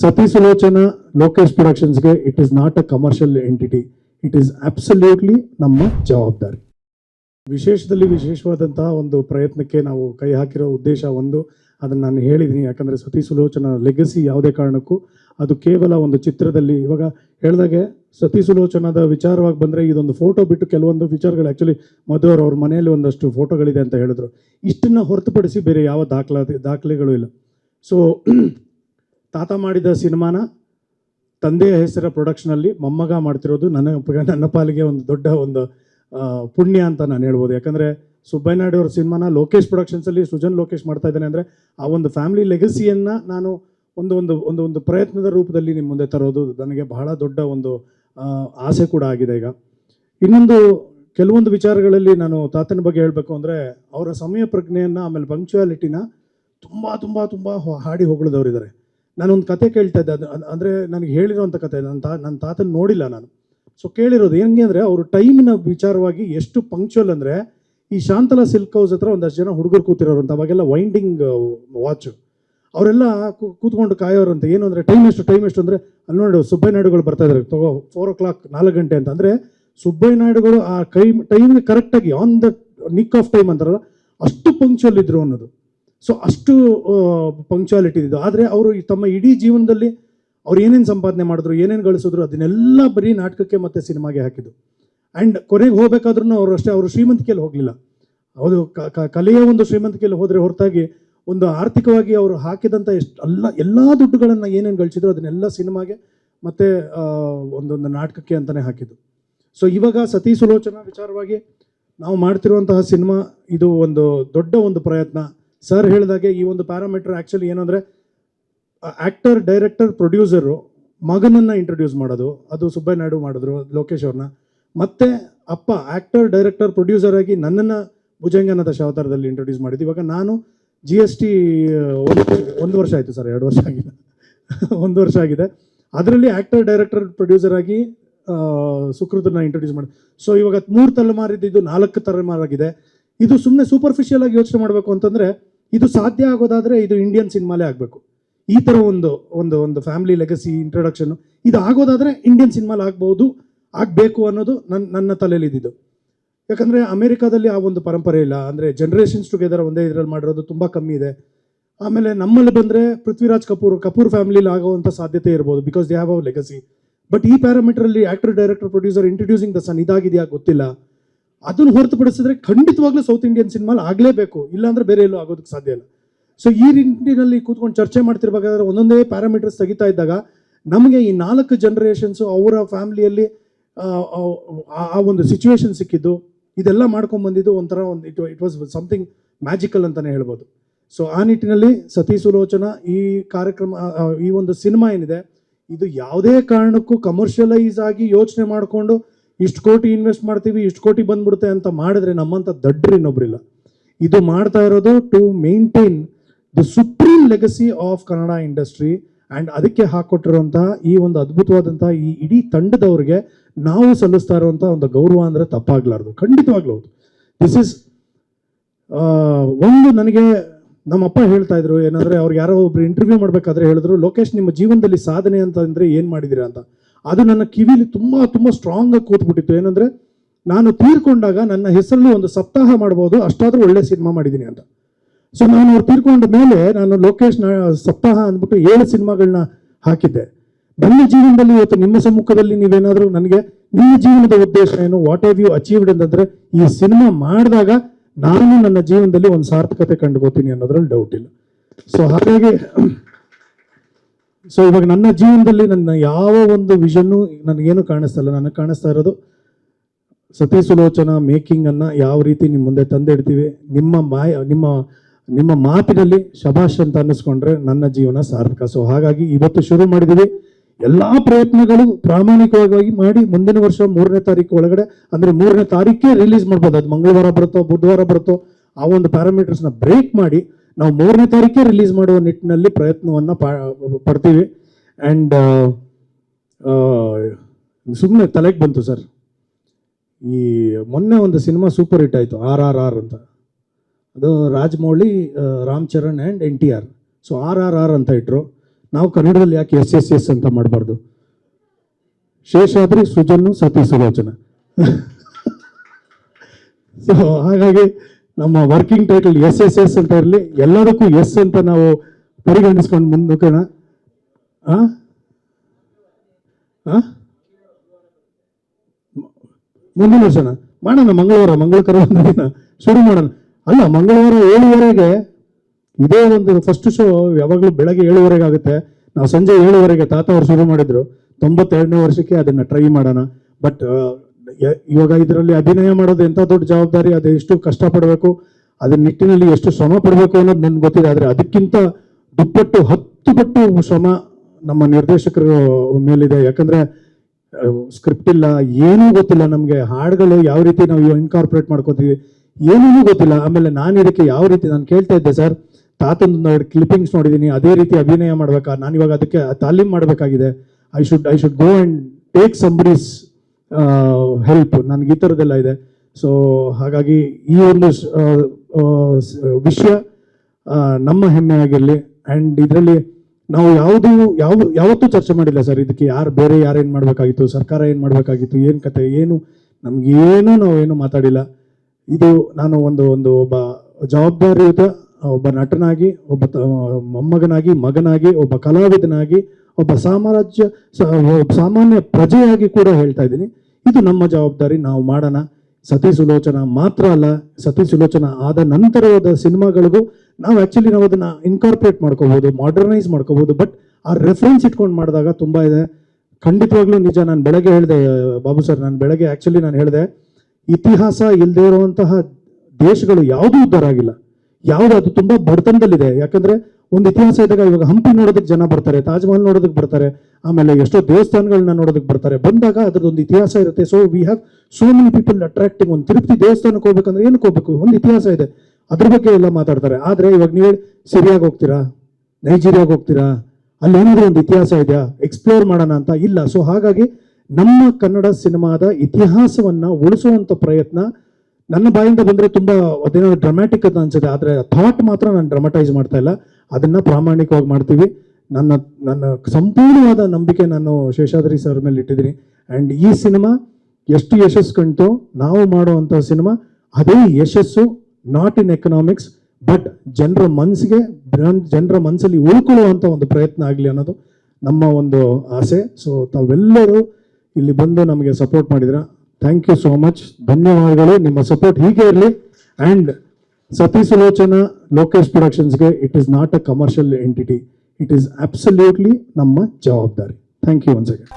ಸತಿ Sulochana Lokesh ಪ್ರೊಡಕ್ಷನ್ಸ್ಗೆ it is not a commercial entity it is absolutely ನಮ್ಮ ಜವಾಬ್ದಾರಿ. ವಿಶೇಷದಲ್ಲಿ ವಿಶೇಷವಾದಂತಹ ಒಂದು ಪ್ರಯತ್ನಕ್ಕೆ ನಾವು ಕೈ ಹಾಕಿರೋ ಉದ್ದೇಶ ಒಂದು, ಅದನ್ನು ನಾನು ಹೇಳಿದ್ದೀನಿ ಯಾಕಂದರೆ ಸತಿ ಸುಲೋಚನ ಲೆಗಸಿ ಯಾವುದೇ ಕಾರಣಕ್ಕೂ ಅದು ಕೇವಲ ಒಂದು ಚಿತ್ರದಲ್ಲಿ ಇವಾಗ ಹೇಳಿದಾಗೆ ಸತಿ ಸುಲೋಚನದ ವಿಚಾರವಾಗಿ ಬಂದರೆ ಇದೊಂದು ಫೋಟೋ ಬಿಟ್ಟು ಕೆಲವೊಂದು ವಿಚಾರಗಳು ಆ್ಯಕ್ಚುಲಿ ಮಧುವರ್ ಅವ್ರ ಮನೆಯಲ್ಲಿ ಒಂದಷ್ಟು ಫೋಟೋಗಳಿದೆ ಅಂತ ಹೇಳಿದ್ರು. ಇಷ್ಟನ್ನು ಹೊರತುಪಡಿಸಿ ಬೇರೆ ಯಾವ ದಾಖಲಾತಿ, ದಾಖಲೆಗಳು ಇಲ್ಲ. ಸೊ ತಾತ ಮಾಡಿದ ಸಿನಿಮಾನ ತಂದೆಯ ಹೆಸರ ಪ್ರೊಡಕ್ಷನಲ್ಲಿ ಮೊಮ್ಮಗ ಮಾಡ್ತಿರೋದು ನನ್ನ ನನ್ನ ಪಾಲಿಗೆ ಒಂದು ದೊಡ್ಡ ಒಂದು ಪುಣ್ಯ ಅಂತ ನಾನು ಹೇಳ್ಬೋದು. ಯಾಕಂದರೆ ಸುಬ್ಬಯ್ಯನಾಯ್ಡು ಅವ್ರ ಸಿನಿಮಾನ ಲೋಕೇಶ್ ಪ್ರೊಡಕ್ಷನ್ಸಲ್ಲಿ ಸೃಜನ್ ಲೋಕೇಶ್ ಮಾಡ್ತಾ ಇದ್ದಾನೆ ಅಂದರೆ ಆ ಒಂದು ಫ್ಯಾಮಿಲಿ ಲೆಗಸಿಯನ್ನು ನಾನು ಒಂದು ಒಂದು ಒಂದು ಒಂದು ಪ್ರಯತ್ನದ ರೂಪದಲ್ಲಿ ನಿಮ್ಮ ಮುಂದೆ ತರೋದು ನನಗೆ ಬಹಳ ದೊಡ್ಡ ಒಂದು ಆಸೆ ಕೂಡ ಆಗಿದೆ ಈಗ. ಇನ್ನೊಂದು ಕೆಲವೊಂದು ವಿಚಾರಗಳಲ್ಲಿ ನಾನು ತಾತನ ಬಗ್ಗೆ ಹೇಳಬೇಕು ಅಂದರೆ ಅವರ ಸಮಯ ಪ್ರಜ್ಞೆಯನ್ನು ಆಮೇಲೆ ಪಂಕ್ಚುಯಾಲಿಟಿನ ತುಂಬ ತುಂಬ ತುಂಬ ಹಾಡಿ ಹೊಗಳಿದವರಿದ್ದಾರೆ. ನಾನೊಂದು ಕತೆ ಕೇಳ್ತಾ ಇದ್ದೆ. ಅದು ಅಂದರೆ ನನಗೆ ಹೇಳಿರೋಂಥ ಕತೆ, ನನ್ನ ತಾ, ನನ್ನ ತಾತನ ನೋಡಿಲ್ಲ ನಾನು. ಸೊ ಕೇಳಿರೋದು ಹೆಂಗೆ ಅಂದರೆ ಅವರು ಟೈಮಿನ ವಿಚಾರವಾಗಿ ಎಷ್ಟು ಪಂಕ್ಚುವಲ್ ಅಂದರೆ ಈ ಶಾಂತಲಾ ಸಿಲ್ಕ್ ಹೌಸ್ ಹತ್ರ ಒಂದಷ್ಟು ಜನ ಹುಡುಗರು ಕೂತಿರೋರು ಅಂತ, ಅವಾಗೆಲ್ಲ ವೈಂಡಿಂಗ್ ವಾಚು ಅವರೆಲ್ಲ ಕೂತ್ಕೊಂಡು ಕಾಯೋರಂತೆ. ಏನು ಅಂದರೆ ಟೈಮ್ ಎಷ್ಟು ಟೈಮ್ ಎಷ್ಟು ಅಂದರೆ ಅಲ್ಲಿ ನೋಡಿ ಸುಬ್ಬಯ್ಯ ನಾಯ್ಡುಗಳು ಬರ್ತಾ ಇದ್ದಾರೆ. ತಗೋ ಫೋರ್ ಓ ಕ್ಲಾಕ್ ನಾಲ್ಕು ಗಂಟೆ ಅಂತ. ಅಂದರೆ ಸುಬ್ಬಯ್ಯ ನಾಯ್ಡುಗಳು ಆ ಕೈ, ಟೈಮ್ಗೆ ಕರೆಕ್ಟಾಗಿ on the nick of time ಅಂತಾರಲ್ಲ, ಅಷ್ಟು ಪಂಕ್ಚುವಲ್ ಇದ್ರು ಅನ್ನೋದು. ಸೊ ಅಷ್ಟು ಪಂಕ್ಚುಯಾಲಿಟಿ ಇದ್ದು ಆದರೆ ಅವರು ತಮ್ಮ ಇಡೀ ಜೀವನದಲ್ಲಿ ಅವ್ರು ಏನೇನು ಸಂಪಾದನೆ ಮಾಡಿದ್ರು, ಏನೇನು ಗಳಿಸಿದ್ರು, ಅದನ್ನೆಲ್ಲ ಬರೀ ನಾಟಕಕ್ಕೆ ಮತ್ತು ಸಿನಿಮಾಗೆ ಹಾಕಿದ್ದು. ಆ್ಯಂಡ್ ಕೊನೆಗೆ ಹೋಗಬೇಕಾದ್ರೂ ಅವರು ಅಷ್ಟೇ, ಅವರು ಶ್ರೀಮಂತಿಕೆಯಲ್ಲಿ ಹೋಗಲಿಲ್ಲ. ಕ- ಕಲೆಯ ಒಂದು ಶ್ರೀಮಂತಿಕೆಯಲ್ಲಿ ಹೋದರೆ ಹೊರತಾಗಿ ಒಂದು ಆರ್ಥಿಕವಾಗಿ ಅವರು ಹಾಕಿದಂಥ ಎಷ್ಟು ಎಲ್ಲ ಎಲ್ಲ ದುಡ್ಡುಗಳನ್ನು ಏನೇನು ಗಳಿಸಿದ್ರು ಅದನ್ನೆಲ್ಲ ಸಿನಿಮಾಗೆ ಮತ್ತು ಒಂದೊಂದು ನಾಟಕಕ್ಕೆ ಅಂತಲೇ ಹಾಕಿದ್ದು. ಸೊ ಇವಾಗ ಸತಿ ಸುಲೋಚನಾ ವಿಚಾರವಾಗಿ ನಾವು ಮಾಡ್ತಿರುವಂತಹ ಸಿನಿಮಾ ಇದು ಒಂದು ದೊಡ್ಡ ಒಂದು ಪ್ರಯತ್ನ. ಸರ್ ಹೇಳಿದಾಗೆ ಈ ಒಂದು ಪ್ಯಾರಾಮೀಟರ್ ಆ್ಯಕ್ಚುಲಿ ಏನಂದರೆ ಆ್ಯಕ್ಟರ್ ಡೈರೆಕ್ಟರ್ ಪ್ರೊಡ್ಯೂಸರು ಮಗನನ್ನು ಇಂಟ್ರೊಡ್ಯೂಸ್ ಮಾಡೋದು. ಅದು ಸುಬ್ಬಯ್ಯ ನಾಯ್ಡು ಮಾಡಿದ್ರು, ಲೋಕೇಶ್ ಅವ್ರನ್ನ. ಮತ್ತೆ ಅಪ್ಪ ಆ್ಯಕ್ಟರ್ ಡೈರೆಕ್ಟರ್ ಪ್ರೊಡ್ಯೂಸರ್ ಆಗಿ ನನ್ನನ್ನು ಭುಜಂಗನ ದಶಾವತಾರದಲ್ಲಿ ಇಂಟ್ರೊಡ್ಯೂಸ್ ಮಾಡಿದ್ದು. ಇವಾಗ ನಾನು ಜಿ ಎಸ್ ಟಿ ಒಂದು ವರ್ಷ ಆಯಿತು ಸರ್, ಎರಡು ವರ್ಷ ಆಗಿದೆ. ಒಂದು ವರ್ಷ ಆಗಿದೆ. ಅದರಲ್ಲಿ ಆ್ಯಕ್ಟರ್ ಡೈರೆಕ್ಟರ್ ಪ್ರೊಡ್ಯೂಸರ್ ಆಗಿ ಸುಕೃತನ ಇಂಟ್ರೊಡ್ಯೂಸ್ ಮಾಡಿ. ಸೊ ಇವಾಗ ಮೂರು ತಲೆಮಾರಿದ್ದು ನಾಲ್ಕು ತಲೆಮಾರಾಗಿದೆ. ಇದು ಸುಮ್ಮನೆ ಸೂಪರ್ಫಿಷಿಯಲ್ ಆಗಿ ಯೋಚನೆ ಮಾಡಬೇಕು ಅಂತಂದರೆ ಇದು ಸಾಧ್ಯ ಆಗೋದಾದರೆ ಇದು ಇಂಡಿಯನ್ ಸಿನಿಮಾಲೇ ಆಗಬೇಕು. ಈ ಥರ ಒಂದು ಒಂದು ಒಂದು ಫ್ಯಾಮಿಲಿ ಲೆಗಸಿ ಇಂಟ್ರೊಡಕ್ಷನ್ ಇದು ಆಗೋದಾದರೆ ಇಂಡಿಯನ್ ಸಿನಿಮಾಲ್ ಆಗ್ಬೋದು, ಆಗಬೇಕು ಅನ್ನೋದು ನನ್ನ ನನ್ನ ತಲೆಯಲ್ಲಿ ಇದ್ದಿದ್ದು ಯಾಕಂದರೆ ಅಮೆರಿಕಾದಲ್ಲಿ ಆ ಒಂದು ಪರಂಪರೆ ಇಲ್ಲ. ಅಂದರೆ ಜನ್ರೇಷನ್ಸ್ ಟುಗೆದರ್ ಒಂದೇ ಇದರಲ್ಲಿ ಮಾಡಿರೋದು ತುಂಬ ಕಮ್ಮಿ ಇದೆ. ಆಮೇಲೆ ನಮ್ಮಲ್ಲಿ ಬಂದರೆ ಪೃಥ್ವಿರಾಜ್ ಕಪೂರ್ ಕಪೂರ್ ಫ್ಯಾಮಿಲಿಲಿ ಆಗೋವಂಥ ಸಾಧ್ಯತೆ ಇರ್ಬೋದು because they have of legacy but ಈ ಪ್ಯಾರಾಮೀಟ್ರಲ್ಲಿ actor director producer introducing the son ಇದಾಗಿದೆಯಾ ಗೊತ್ತಿಲ್ಲ. ಅದನ್ನು ಹೊರತುಪಡಿಸಿದ್ರೆ ಖಂಡಿತವಾಗ್ಲೂ ಸೌತ್ ಇಂಡಿಯನ್ ಸಿನಿಮಾಲ್ ಆಗಲೇಬೇಕು. ಇಲ್ಲಾಂದ್ರೆ ಬೇರೆ ಎಲ್ಲೂ ಆಗೋದಕ್ಕೆ ಸಾಧ್ಯ ಇಲ್ಲ. ಸೊ ಈ ನಿಟ್ಟಿನಲ್ಲಿ ಕೂತ್ಕೊಂಡು ಚರ್ಚೆ ಮಾಡ್ತಿರ್ಬೇಕಾದ್ರೆ ಒಂದೊಂದೇ ಪ್ಯಾರಾಮೀಟರ್ಸ್ ತೆಗಿತಾ ಇದ್ದಾಗ ನಮಗೆ ಈ ನಾಲ್ಕು ಜನ್ರೇಷನ್ಸು ಅವರ ಫ್ಯಾಮಿಲಿಯಲ್ಲಿ ಆ ಒಂದು ಸಿಚುವೇಶನ್ ಸಿಕ್ಕಿದ್ದು, ಇದೆಲ್ಲ ಮಾಡ್ಕೊಂಡ್ ಬಂದಿದ್ದು ಒಂಥರ ಒಂದು it it was something magical ಅಂತಲೇ ಹೇಳ್ಬೋದು. ಸೊ ಆ ನಿಟ್ಟಿನಲ್ಲಿ ಸತಿ ಸುಲೋಚನ ಈ ಕಾರ್ಯಕ್ರಮ ಈ ಒಂದು ಸಿನಿಮಾ ಏನಿದೆ, ಇದು ಯಾವುದೇ ಕಾರಣಕ್ಕೂ ಕಮರ್ಷಿಯಲೈಸ್ ಆಗಿ ಯೋಚನೆ ಮಾಡಿಕೊಂಡು ಇಷ್ಟು ಕೋಟಿ ಇನ್ವೆಸ್ಟ್ ಮಾಡ್ತೀವಿ, ಇಷ್ಟು ಕೋಟಿ ಬಂದ್ಬಿಡುತ್ತೆ ಅಂತ ಮಾಡಿದ್ರೆ ನಮ್ಮಂಥ ದಡ್ಡ್ರು ಇನ್ನೊಬ್ರಿಲ್ಲ. ಇದು ಮಾಡ್ತಾ ಇರೋದು to maintain the supreme legacy of Kannada industry and ಅದಕ್ಕೆ ಹಾಕೊಟ್ಟಿರುವಂತಹ ಈ ಒಂದು ಅದ್ಭುತವಾದಂತಹ ಈ ಇಡೀ ತಂಡದವ್ರಿಗೆ ನಾವು ಸಲ್ಲಿಸ್ತಾ ಇರುವಂಥ ಒಂದು ಗೌರವ ಅಂದರೆ ತಪ್ಪಾಗ್ಲಾರ್ದು. ಖಂಡಿತವಾಗ್ಲೂ ಹೌದು. ದಿಸ್ ಇಸ್ ಒಂದು ನನಗೆ ನಮ್ಮಪ್ಪ ಹೇಳ್ತಾ ಇದ್ರು, ಏನಂದ್ರೆ ಅವ್ರು ಯಾರೋ ಒಬ್ರು ಇಂಟರ್ವ್ಯೂ ಮಾಡಬೇಕಾದ್ರೆ ಹೇಳಿದ್ರು, ಲೋಕೇಶ್, ನಿಮ್ಮ ಜೀವನದಲ್ಲಿ ಸಾಧನೆ ಅಂತ ಏನು ಏನ್ ಮಾಡಿದಿರಾ? ಅಂತ. ಅದು ನನ್ನ ಕಿವಿಲಿ ತುಂಬ ತುಂಬ ಸ್ಟ್ರಾಂಗ್ ಆಗಿ ಕೂತ್ಬಿಟ್ಟಿತ್ತು. ಏನಂದ್ರೆ, ನಾನು ತೀರ್ಕೊಂಡಾಗ ನನ್ನ ಹೆಸರಲ್ಲೂ ಒಂದು ಸಪ್ತಾಹ ಮಾಡ್ಬೋದು, ಅಷ್ಟಾದರೂ ಒಳ್ಳೆ ಸಿನಿಮಾ ಮಾಡಿದ್ದೀನಿ ಅಂತ. ಸೊ ನಾನು ಅವ್ರು ತೀರ್ಕೊಂಡ ಮೇಲೆ ನಾನು ಲೋಕೇಶ್ ಸಪ್ತಾಹ ಅಂದ್ಬಿಟ್ಟು ಏಳು ಸಿನಿಮಾಗಳನ್ನ ಹಾಕಿದ್ದೆ. ನನ್ನ ಜೀವನದಲ್ಲಿ ಇವತ್ತು ನಿಮ್ಮ ಸಮ್ಮುಖದಲ್ಲಿ ನೀವೇನಾದರೂ ನನಗೆ, ನಿಮ್ಮ ಜೀವನದ ಉದ್ದೇಶ ಏನು? ವಾಟ್ ಹ್ಯಾವ್ ಯು ಅಚೀವ್ಡ್ ಅಂತಂದ್ರೆ, ಈ ಸಿನಿಮಾ ಮಾಡಿದಾಗ ನಾನು ನನ್ನ ಜೀವನದಲ್ಲಿ ಒಂದು ಸಾರ್ಥಕತೆ ಕಂಡುಕೋತೀನಿ ಅನ್ನೋದ್ರಲ್ಲಿ ಡೌಟ್ ಇಲ್ಲ. ಸೊ ಹಾಗಾಗಿ ಸೊ ಇವಾಗ ನನ್ನ ಜೀವನದಲ್ಲಿ ನನ್ನ ಯಾವ ಒಂದು ವಿಷನ್ನು ನನಗೇನು ಕಾಣಿಸ್ತಾ ಇಲ್ಲ. ನನಗೆ ಕಾಣಿಸ್ತಾ ಇರೋದು ಸತಿ ಸುಲೋಚನಾ ಮೇಕಿಂಗನ್ನು ಯಾವ ರೀತಿ ನಿಮ್ಮ ಮುಂದೆ ತಂದಿಡ್ತೀವಿ, ನಿಮ್ಮ ಮಾಯ, ನಿಮ್ಮ ನಿಮ್ಮ ಮಾತಿನಲ್ಲಿ ಶಭಾಷ್ ಅಂತ ಅನ್ನಿಸ್ಕೊಂಡ್ರೆ ನನ್ನ ಜೀವನ ಸಾರ್ಥಕ. ಸೊ ಹಾಗಾಗಿ ಇವತ್ತು ಶುರು ಮಾಡಿದ್ದೀವಿ. ಎಲ್ಲ ಪ್ರಯತ್ನಗಳು ಪ್ರಾಮಾಣಿಕವಾಗಿ ಮಾಡಿ ಮುಂದಿನ ವರ್ಷ ಮೂರನೇ ತಾರೀಕು ಒಳಗಡೆ, ಅಂದರೆ ಮೂರನೇ ತಾರೀಕೇ ರಿಲೀಸ್ ಮಾಡ್ಬೋದು. ಅದು ಮಂಗಳವಾರ ಬರುತ್ತೋ, ಬುಧವಾರ ಬರುತ್ತೋ, ಆ ಒಂದು ಪ್ಯಾರಾಮೀಟರ್ಸ್ನ ಬ್ರೇಕ್ ಮಾಡಿ ನಾವು ಮೂರನೇ ತಾರೀಕೆ ರಿಲೀಸ್ ಮಾಡುವ ನಿಟ್ಟಿನಲ್ಲಿ ಪ್ರಯತ್ನವನ್ನ ಪಡ್ತೀವಿ. ಆ್ಯಂಡ್ ಸುಮ್ಮನೆ ತಲೆಗೆ ಬಂತು ಸರ್. ಈ ಮೊನ್ನೆ ಒಂದು ಸಿನಿಮಾ ಸೂಪರ್ ಹಿಟ್ ಆಯಿತು, ಆರ್ ಆರ್ ಆರ್ ಅಂತ. ಅದು Rajamouli Ram Charan and N T R. So R R R ಅಂತ ಇಟ್ಟರು ನಾವು ಕನ್ನಡದಲ್ಲಿ ಯಾಕೆ ಎಸ್ ಎಸ್ ಎಸ್ ಅಂತ ಮಾಡಬಾರ್ದು? ಶೇಷಾದ್ರಿ, ಸುಜನ್ನು ಸತಿ ಸುಲೋಚನ. ಸೊ ಹಾಗಾಗಿ ನಮ್ಮ working title S S S ಅಂತ ಇರಲಿ, ಎಲ್ಲದಕ್ಕೂ ಎಸ್ ಅಂತ ನಾವು ಪರಿಗಣಿಸ್ಕೊಂಡು ಆ? ಮುಂದಿನ ವರ್ಷನ ಮಾಡೋಣ, ಮಂಗಳವಾರ, ಮಂಗಳಕರ ಶುರು ಮಾಡೋಣ. ಅಲ್ಲ, ಮಂಗಳವಾರ ಏಳುವರೆಗೆ ಇದೇ ಒಂದು ಫಸ್ಟ್ ಶೋ ಯಾವಾಗಲೂ ಬೆಳಗ್ಗೆ ಏಳುವರೆಗೆ ಆಗುತ್ತೆ. ನಾವು ಸಂಜೆ ಏಳುವರೆಗೆ ತಾತ ಅವ್ರು ಶುರು ಮಾಡಿದ್ರು. ತೊಂಬತ್ತೆರಡನೇ ವರ್ಷಕ್ಕೆ ಅದನ್ನ ಟ್ರೈ ಮಾಡೋಣ. ಬಟ್ ಇವಾಗ ಇದರಲ್ಲಿ ಅಭಿನಯ ಮಾಡೋದು ಎಂಥ ದೊಡ್ಡ ಜವಾಬ್ದಾರಿ, ಅದು ಎಷ್ಟು ಕಷ್ಟಪಡಬೇಕು, ಅದ್ರ ನಿಟ್ಟಿನಲ್ಲಿ ಎಷ್ಟು ಶ್ರಮ ಪಡಬೇಕು ಅನ್ನೋದು ನನ್ಗೆ ಗೊತ್ತಿದೆ. ಆದರೆ ಅದಕ್ಕಿಂತ ದುಪ್ಪಟ್ಟು, ಹತ್ತು ಪಟ್ಟು ಶ್ರಮ ನಮ್ಮ ನಿರ್ದೇಶಕರ ಮೇಲಿದೆ. ಯಾಕಂದ್ರೆ ಸ್ಕ್ರಿಪ್ಟ್ ಇಲ್ಲ, ಏನೂ ಗೊತ್ತಿಲ್ಲ ನಮಗೆ. ಹಾಡುಗಳು ಯಾವ ರೀತಿ ನಾವು ಇನ್ಕಾರ್ಪೊರೇಟ್ ಮಾಡ್ಕೋತೀವಿ ಏನೂ ಗೊತ್ತಿಲ್ಲ. ಆಮೇಲೆ ನಾನು ಇದಕ್ಕೆ ಯಾವ ರೀತಿ, ನಾನು ಕೇಳ್ತಾ ಇದ್ದೆ ಸರ್ ತಾತನ ಕ್ಲಿಪ್ಪಿಂಗ್ಸ್ ನೋಡಿದ್ದೀನಿ ಅದೇ ರೀತಿ ಅಭಿನಯ ಮಾಡ್ಬೇಕಾ? ನಾನು ಇವಾಗ ಅದಕ್ಕೆ ತಾಲೀಮ್ ಮಾಡಬೇಕಾಗಿದೆ. I should I should go and take somebody's help ನನಗೆ ಈ ಥರದ್ದೆಲ್ಲ ಇದೆ. ಸೊ ಹಾಗಾಗಿ ಈ ಒಂದು ವಿಷಯ ನಮ್ಮ ಹೆಮ್ಮೆ ಆಗಿರಲಿ. ಆ್ಯಂಡ್ ಇದರಲ್ಲಿ ನಾವು ಯಾವುದು ಯಾವ ಯಾವತ್ತೂ ಚರ್ಚೆ ಮಾಡಿಲ್ಲ ಸರ್. ಇದಕ್ಕೆ ಯಾರು, ಬೇರೆ ಯಾರು ಏನು ಮಾಡಬೇಕಾಗಿತ್ತು, ಸರ್ಕಾರ ಏನು ಮಾಡಬೇಕಾಗಿತ್ತು, ಏನು ಕತೆ, ಏನು, ನಮಗೇನು ನಾವು ಏನು ಮಾತಾಡಿಲ್ಲ. ಇದು ನಾನು ಒಂದು ಒಂದು ಒಬ್ಬ ಜವಾಬ್ದಾರಿಯುತ, ಒಬ್ಬ ನಟನಾಗಿ ಒಬ್ಬ ಮೊಮ್ಮಗನಾಗಿ, ಮಗನಾಗಿ, ಒಬ್ಬ ಕಲಾವಿದನಾಗಿ ಒಬ್ಬ ಸಾಮ್ರಾಜ್ಯ ಸಾಮಾನ್ಯ ಪ್ರಜೆಯಾಗಿ ಕೂಡ ಹೇಳ್ತಾ ಇದ್ದೀನಿ. ಇದು ನಮ್ಮ ಜವಾಬ್ದಾರಿ, ನಾವು ಮಾಡೋಣ. ಸತಿ ಸುಲೋಚನ ಮಾತ್ರ ಅಲ್ಲ ಸತಿ ಸುಲೋಚನ ಆದ ನಂತರದ ಸಿನಿಮಾಗಳಿಗೂ ನಾವು ಆ್ಯಕ್ಚುಲಿ ನಾವು ಅದನ್ನು ಇನ್ಕಾರ್ಪೊರೇಟ್ ಮಾಡ್ಕೋಬೋದು ಮಾಡರ್ನೈಸ್ ಮಾಡ್ಕೋಬೋದು ಬಟ್ ಆ ರೆಫರೆನ್ಸ್ ಇಟ್ಕೊಂಡು ಮಾಡಿದಾಗ ತುಂಬ ಇದೆ. ಖಂಡಿತವಾಗ್ಲೂ ನಿಜ, ನಾನು ಬೆಳಗ್ಗೆ ಹೇಳಿದೆ, ಬಾಬು ಸರ್, ನಾನು ಬೆಳಗ್ಗೆ ಆ್ಯಕ್ಚುಲಿ ನಾನು ಹೇಳಿದೆ, ಇತಿಹಾಸ ಇಲ್ಲದೆ ಇರುವಂತಹ ದೇಶಗಳು ಯಾವುದೂ ಉದ್ಧಾರ ಆಗಿಲ್ಲ. ಯಾವುದು, ಅದು ತುಂಬ ಬಡತನದಲ್ಲಿದೆ. ಯಾಕಂದ್ರೆ ಒಂದು ಇತಿಹಾಸ ಇದ್ದಾಗ ಇವಾಗ ಹಂಪಿ ನೋಡೋದಕ್ಕೆ ಜನ ಬರ್ತಾರೆ, ತಾಜ್ ಮಹಲ್ ನೋಡೋದಕ್ಕೆ ಬರ್ತಾರೆ, ಆಮೇಲೆ ಎಷ್ಟೋ ದೇವಸ್ಥಾನಗಳನ್ನ ನೋಡೋದಕ್ಕೆ ಬರ್ತಾರೆ. ಬಂದಾಗ ಅದ್ರದ್ದೊಂದು ಇತಿಹಾಸ ಇರುತ್ತೆ. So we have so many people attracting ಒಂದು ತಿರುಪ್ತಿ ದೇವಸ್ಥಾನಕ್ಕೆ ಹೋಗ್ಬೇಕಂದ್ರೆ ಏನಕ್ಕೆ ಹೋಗ್ಬೇಕು? ಒಂದು ಇತಿಹಾಸ ಇದೆ. ಅದ್ರ ಬಗ್ಗೆ ಎಲ್ಲ ಮಾತಾಡ್ತಾರೆ. ಆದ್ರೆ ಇವಾಗ ನೀವು ಸಿರಿಯಾಗಿ ಹೋಗ್ತೀರಾ? ನೈಜೀರಿಯಾಗೆ ಹೋಗ್ತೀರಾ? ಅಲ್ಲಿ ಏನಾದರೂ ಒಂದು ಇತಿಹಾಸ ಇದೆಯಾ? ಎಕ್ಸ್ಪ್ಲೋರ್ ಮಾಡೋಣ ಅಂತ ಇಲ್ಲ. ಸೊ ಹಾಗಾಗಿ ನಮ್ಮ ಕನ್ನಡ ಸಿನಿಮಾದ ಇತಿಹಾಸವನ್ನ ಉಳಿಸುವಂತ ಪ್ರಯತ್ನ ನನ್ನ ಬಾಯಿಂದ ಬಂದ್ರೆ ತುಂಬಾ ಅದೇನೋ ಡ್ರಾಮ್ಯಾಟಿಕ್ ಅಂತ ಅನ್ಸುತ್ತೆ. ಆದ್ರೆ ಥಾಟ್ ಮಾತ್ರ ನಾನು ಡ್ರಾಮಟೈಸ್ ಮಾಡ್ತಾ ಇಲ್ಲ. ಅದನ್ನ ಪ್ರಾಮಾಣಿಕವಾಗಿ ಮಾಡ್ತೀವಿ. ನನ್ನ ನನ್ನ ಸಂಪೂರ್ಣವಾದ ನಂಬಿಕೆ ನಾನು ಶೇಷಾದ್ರಿ ಸರ್ ಮೇಲೆ ಇಟ್ಟಿದ್ದೀನಿ. ಆ್ಯಂಡ್ ಈ ಸಿನಿಮಾ ಎಷ್ಟು ಯಶಸ್ಸು ಕಂಡು ನಾವು ಮಾಡುವಂಥ ಸಿನಿಮಾ, ಅದೇ ಯಶಸ್ಸು ನಾಟ್ ಇನ್ ಎಕನಾಮಿಕ್ಸ್ ಬಟ್ ಜನರ ಮನಸ್ಸಿಗೆ ಜನರ ಮನಸ್ಸಲ್ಲಿ ಉಳ್ಕೊಳ್ಳುವಂಥ ಒಂದು ಪ್ರಯತ್ನ ಆಗಲಿ ಅನ್ನೋದು ನಮ್ಮ ಒಂದು ಆಸೆ. ಸೊ ತಾವೆಲ್ಲರೂ ಇಲ್ಲಿ ಬಂದು ನಮಗೆ ಸಪೋರ್ಟ್ ಮಾಡಿದ್ರ ಥ್ಯಾಂಕ್ ಯು ಸೋ ಮಚ್ ಧನ್ಯವಾದಗಳು. ನಿಮ್ಮ ಸಪೋರ್ಟ್ ಹೀಗೆ ಇರಲಿ. And Sati Sulochana Lokesh ಪ್ರೊಡಕ್ಷನ್ಸ್ಗೆ it is not a commercial entity it is absolutely ನಮ್ಮ ಜವಾಬ್ದಾರಿ ಥ್ಯಾಂಕ್ ಯು ಒನ್ಸ್ ಅಗೇನ್